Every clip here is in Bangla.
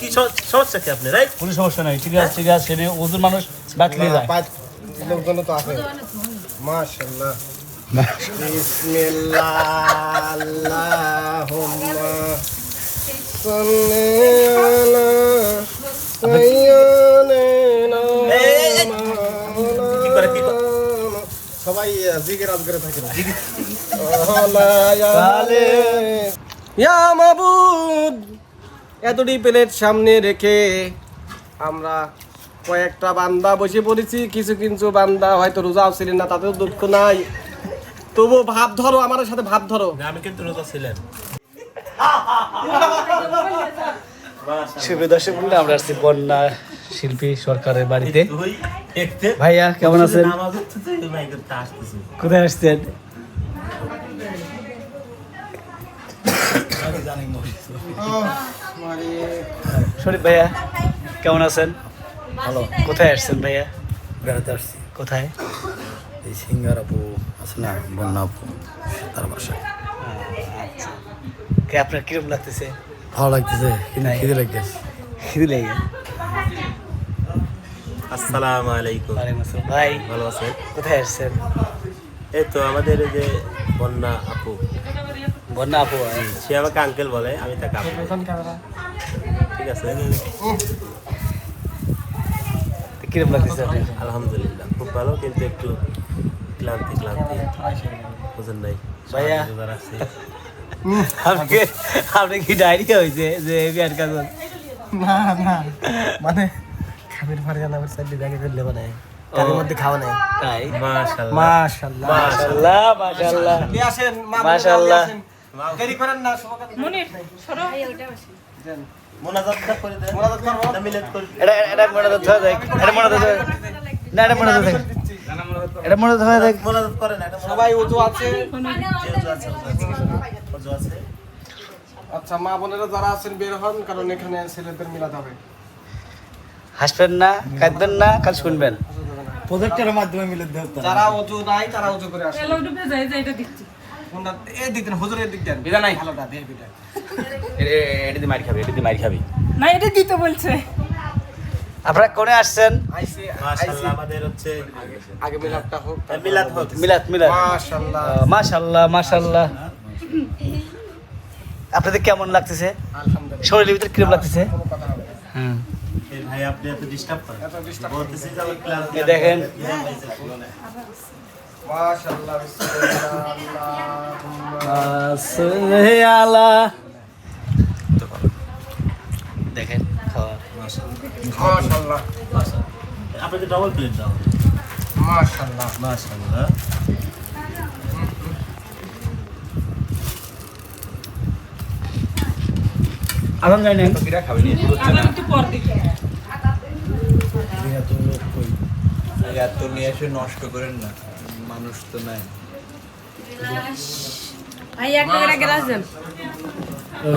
কি সম- সমস্যা কি আপনি রাইট কোনো সমস্যা নাই ঠিক আছে ঠিক আছে সে নিয়ে ওজন মানুষ বাতলে যায়। লোকজন তো আছে। কি সবাই জিকির আজগরে থাকে। না ইয়া মাবুদ। এতটি প্লেট সামনে রেখে আমরা কয়েকটা বান্দা বসে পড়েছি। কিছু কিছু বান্দা হয়তো রোজাও ছিলেন না তাতেও দুঃখ নাই। তবু ভাব ধরো আমার সাথে ভাব ধরো। না, আমি কিন্তু রোজা ছিলেন। শিল্পী দর্শক বললে আমরা আসছি বন্যা শিল্পী সরকারের বাড়িতে। ভাইয়া কেমন আছেন? কোথায় আসছেন? শরীফ ভাইয়া কেমন আছেন? ভালো। কোথায় আসছেন ভাইয়া? বেড়াতে আসছি। কোথায়? এই সিঙ্গার আপু আছে না বন্যা আপু তার বাসায়। আচ্ছা। কে আপনার কীরকম লাগতেছে? ভালো লাগতেছে। খিদে লাগতেছে। খিদে লেগে আসসালামু আলাইকুম। ভাই ভালো আছেন? কোথায় আসছেন? এই তো আমাদের এই যে বন্যা আপু আপু সে আমাকে আঙ্কেল বলে আমি তাকে ঠিক আছে? কীরকম লাগতেছে আলহামদুলিল্লাহ খুব ভালো কিন্তু একটু ক্লান্তি ক্লান্তি। বুঝেন নাই ভাইয়া। আপনি আপনি কি ডায়রিয়া হয়েছে? যে বিয়ার কাগজ না না। মানে সাইডে ব্যাগে ফেললে মানে কারের মধ্যে খাওয়া নাই। তাই? মাশাআল্লাহ মাশাআল্লাহ মাশাআল্লাহ মাশাআল্লাহ নিয়ে আসেন মা মাশাআল্লাহ। দেরি করেন না সময় মোনাজাতটা করে দেন? মোনাজাত করব? মিলাদ করে এটা এটা তো ধরে এটা না এটা তো এটা তো ধরে মোনাজাত করেন একটা সবাই আছে। আচ্ছা মা বোনেরা যারা আছেন বের হন কারণ এখানে ছেলেদের মিলাদ হবে। হাসবেন না কাঁদবেন না কাল শুনবেন। প্রজেক্টের মাধ্যমে মিলে দেওয়া যারা উজু নাই তারা উজু করে আসে এটা দিচ্ছি। কোনটা এই দিক দেন হুজুরের দিক দেন। বিদা নাই। ভালোটা দেহ বিদা এটা দিয়ে মারি খাবি এটা দিয়ে মারি খাবি। না এটা দিতে বলছে। আপনারা কোনে আসছেন? মাশাআল্লাহ আমাদের হচ্ছে আগে মিলাদটা হোক মিলাদ হোক। মিলাদ মিলাদ। মাশাআল্লাহ। মাশাল্লাহ মাশাল্লাহ আপনাদের কেমন লাগতেছে? শরীরের ভিতরে কিরম লাগতেছে। হ্যাঁ ভাই আপনি এত ডিস্টার্ব করেন? দেখেন। মাশাআল্লাহ বিসমিল্লাহ আলা দেখেন খাওয়া। মাশাআল্লাহ আপনাদের ডবল প্লেট দাও। মাশাআল্লাহ। মাশাআল্লাহ। আরাম যায় না? আবার একটু পর দেখি এত লোক কই? এত নিয়ে এসে নষ্ট করেন না। মানুষ তো নাই।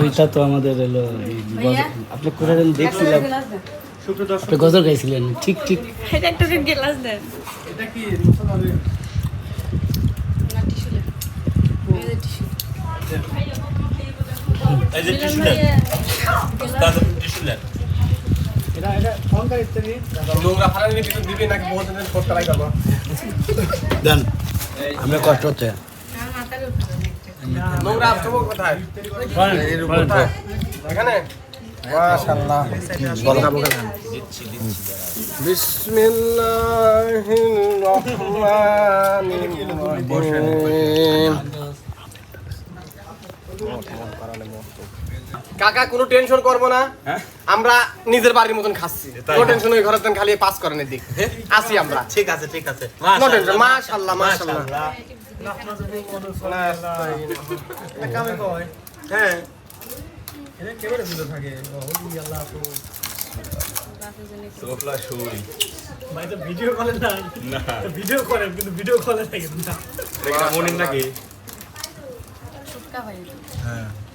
ওইটা তো আমাদের এলো আপনি কোথায় দেখছিলাম আপনি গজল গাইছিলেন ঠিক ঠিক। এটা একটা গ্লাস দেন। এটা কি না টিস্যু দেন। এই যে টিস্যু এই টিস্যু নেন নেন নোংরা ফালানি দিবি দিবি নাকি বহুত দিন ফোট ট্রাই করব? দেন আমরা কষ্ট হচ্ছে। নোংরা আসছো কোথায়? কোথায়? এখানে? মাশাআল্লাহ। বিসমিল্লাহির রহমানির রহিম। কাকা কোনো টেনশন করব না। আমরা নিজের বাড়ির মতন খাচ্ছি। কোনো টেনশন ওই ঘরের খালি পাস করেন দিক আসি আমরা। ঠিক আছে ঠিক আছে। নো টেনশন মাশাআল্লাহ মাশাআল্লাহ হ্যাঁ ভাই এর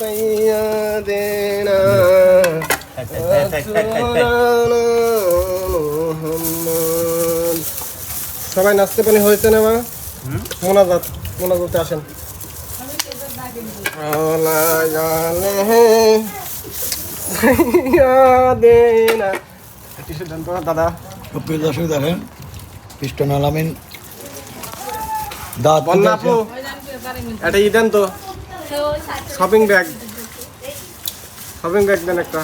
ওলায়ালে সাইয়াদেনা সবাই নাচতে পানি হয়েছে না মা মোনাজাত মোনাজাতে আসেন দাদা প্রিয় দর্শক দেখেন পিস্টন আলামিন দাঁত বন্যা আপু এটা ই তো শপিং ব্যাগ শপিং ব্যাগ দেন একটা।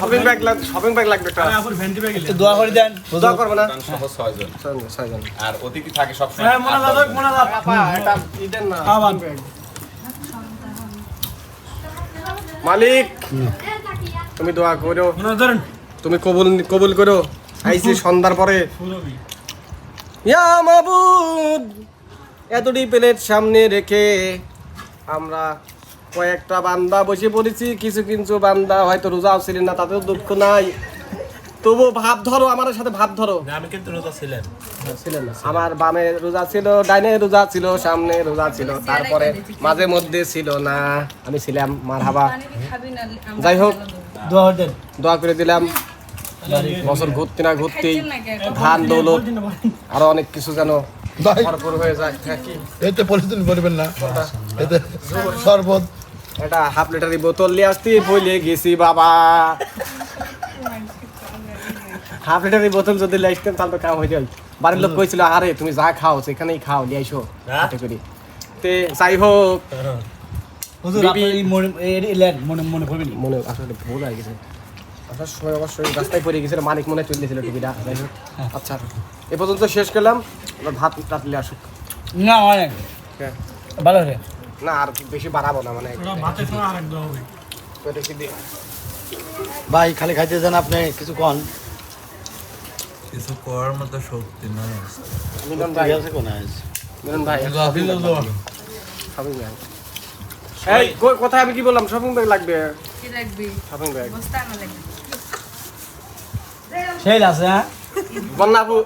শপিং ব্যাগ লাগবে শপিং ব্যাগ লাগবে একটা। একটু দোয়া করে দেন। দোয়া করবে না? ছয়জন। ছয়জন, ছয়জন। আর অতিথি থাকে সবসময় আপা, এটা ই দেন না, shopping bag। মালিক তুমি দোয়া করো। তুমি কবুল কবুল করো। আইসি সন্ধ্যার পরে। ইয়া মাবুদ। এতটি প্লেট সামনে রেখে আমরা কয়েকটা বান্দা বসে পড়েছি। কিছু কিছু বান্দা হয়তো রোজা ছিলেন না তাতেও দুঃখ নাই। তবু ভাব ধরো আমার সাথে ভাব ধরো। আমি কিন্তু রোজা ছিলেন। ছিলেন আমার বামে রোজা ছিল ডাইনে রোজা ছিল সামনে রোজা ছিল তারপরে মাঝে মধ্যে ছিল না। আমি ছিলাম মার হাবা যাই হোক দোয়া করে দোয়া করে দিলাম। বছর ঘুরতে না ঘুরতেই ধান দৌলত আরও অনেক কিছু যেন ভরপুর হয়ে যায় হ্যাঁ, এতে পলিথিন করবেন না। এতে শরবত। এটা হাফ লিটারি বোতল নিয়ে আসতে গেছি বাবা। হাফ লিটারি বোতল যদি নিয়ে আসতেন তাহলে তো কাম হয়ে বাড়ির লোক কইছিল আরে তুমি যা খাও সেখানেই খাও নিয়ে আইসো হাতে করে। তে যাই হোক হুজুর আপনি মনে এই- এই লেন মনে মনে করবেন মনে আসলে ভুল হয়ে গেছে। আসার সময় অবশ্যই রাস্তায় পড়ে গেছিল মালিক মনে হয় চলে গেছিল টিভিটা। আচ্ছা এ পর্যন্ত শেষ করলাম। এবার ভাত রাতলে আসুক। না অনেক হ্যাঁ। ভালো করে না আর বেশি বাড়াবো না মানে কি ভাই খালি খাইতে যান আপনি কিছু কন? কিছু করার মতো শক্তি নাই। মিলন ভাই। আছে কোন আছে মিলন ভাই শপিং ব্যাগ। এই কোথায় আমি কি বললাম? শপিং ব্যাগ লাগবে? কি লাগবে? Shopping bag. বস্তা আনা লাগবে। সেই আছে হ্যাঁ? বন্যা আপু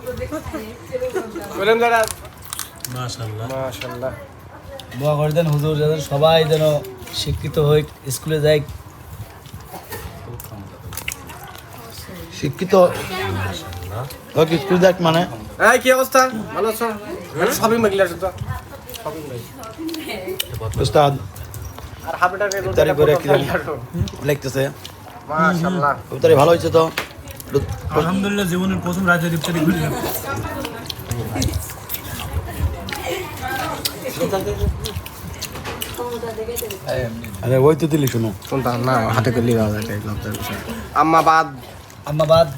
বললেন দাদা মাশাআল্লাহ। মাশাআল্লাহ। দোয়া করে দেন হুজুর যাতে সবাই যেন শিক্ষিত হই স্কুলে যাই। শিক্ষিত স্কুলে যাক মানে। এই কি অবস্থা? ভালো আছো? লিয়ে আসো তো। উস্তাদ আর করে কি জানি? লিখতেছে মাশাআল্লাহ। ভালো হয়েছে তো? আলহামদুলিল্লাহ জীবনের প্রথম রাজ্যের ইফতারি ঘুরলাম আরে ওই তো দিলি শুনো। কোনটা? না হাতে আম্মা বাদ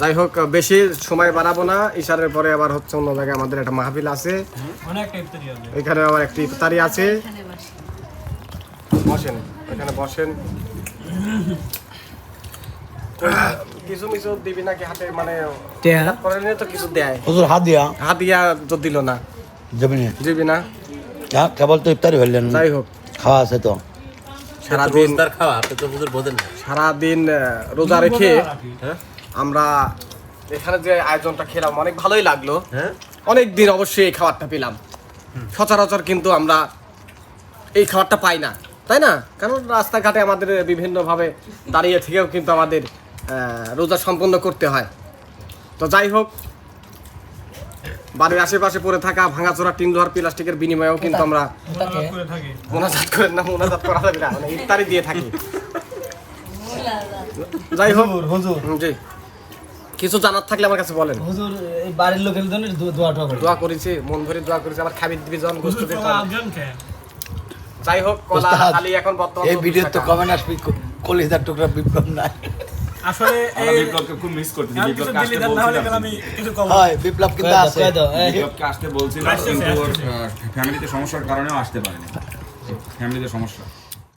যাই হোক বেশি সময় বাড়াবো না। ইশারের পরে আবার হচ্ছে অন্য জায়গায় আমাদের একটা মাহফিল আছে। এখানে আবার একটি ইফতারি আছে। বসেন এখানে বসেন। কিছু মিছু দিবি নাকি হাতে মানে করে নিয়ে তো কিছু দেয় হুজুর হাত দিয়া। হাত দিয়া তো দিল না। যাবি না? দিবি না? হ্যাঁ কেবল তো ইফতারি হইলেন যাই হোক খাওয়া আছে তো। সারাদিন খাওয়া আপনি তো হুজুর বোঝেন না সারাদিন রোজা রেখে আমরা এখানে যে আয়োজনটা খেলাম অনেক ভালোই লাগল। হ্যাঁ? অনেক দিন অবশ্যই এই খাবারটা পেলাম। সচরাচর কিন্তু আমরা এই খাবারটা পাই না। তাই না? কারণ রাস্তাঘাটে আমাদের বিভিন্নভাবে দাঁড়িয়ে থেকেও কিন্তু আমাদের রোজা সম্পন্ন করতে হয়। তো যাই হোক বাড়ির আশেপাশে পড়ে থাকা ভাঙাচোরা টিন লোহার প্লাস্টিকের বিনিময়েও কিন্তু আমরা মোনাজাত করেন না মোনাজাত করা যাবে না মানে ইফতারি দিয়ে থাকি। যাই হোক হুজুর জি। কিছু জানার থাকলে আমার কাছে বলেন। হুজুর এই বাড়ির লোকের জন্য দো- দোয়াটা করে। দোয়া করেছি মন ভরে দোয়া করেছি আবার খাবির দিবি জন গোস্ত খেয়ে যাই হোক কলা আলী এখন বর্তমানে এই ভিডিও তো কমেন্ট আসবে কলিজার টুকরা বিপ্লব নাই। আসলে এই বিপ্লবকে খুব মিস করতেছি বিপ্লবকে আসতে বলছিলাম। আমি কিছু কম। হয় বিপ্লব কিন্তু আছে। বিপ্লবকে আসতে বলছিলাম কিন্তু ফ্যামিলিতে সমস্যার কারণেও আসতে পারেনি। ফ্যামিলিতে সমস্যা।